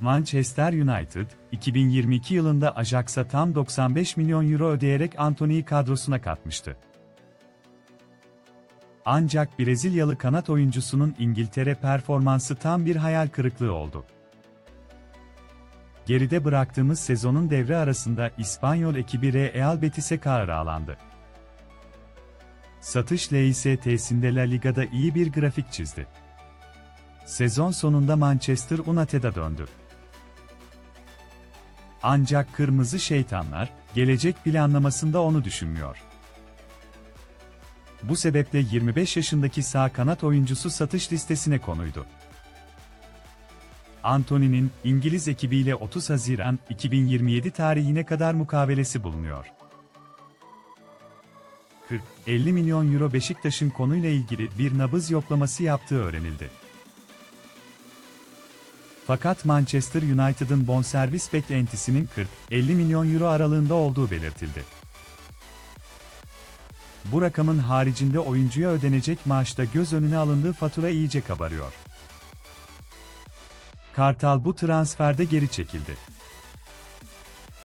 Manchester United, 2022 yılında Ajax'a tam 95 milyon euro ödeyerek Antony'yi kadrosuna katmıştı. Ancak Brezilyalı kanat oyuncusunun İngiltere performansı tam bir hayal kırıklığı oldu. Geride bıraktığımız sezonun devre arasında İspanyol ekibi Real Betis'e kiralandı. Satış LİST'sinde La Liga'da iyi bir grafik çizdi. Sezon sonunda Manchester United'a döndü. Ancak kırmızı şeytanlar, gelecek planlamasında onu düşünmüyor. Bu sebeple 25 yaşındaki sağ kanat oyuncusu satış listesine konuydu. Anthony'nin İngiliz ekibiyle 30 Haziran 2027 tarihine kadar mukavelesi bulunuyor. 40-50 milyon euro Beşiktaş'ın konuyla ilgili bir nabız yoklaması yaptığı öğrenildi. Fakat Manchester United'ın bonservis beklentisinin 40-50 milyon euro aralığında olduğu belirtildi. Bu rakamın haricinde oyuncuya ödenecek maaşta göz önüne alındığı fatura iyice kabarıyor. Kartal bu transferde geri çekildi.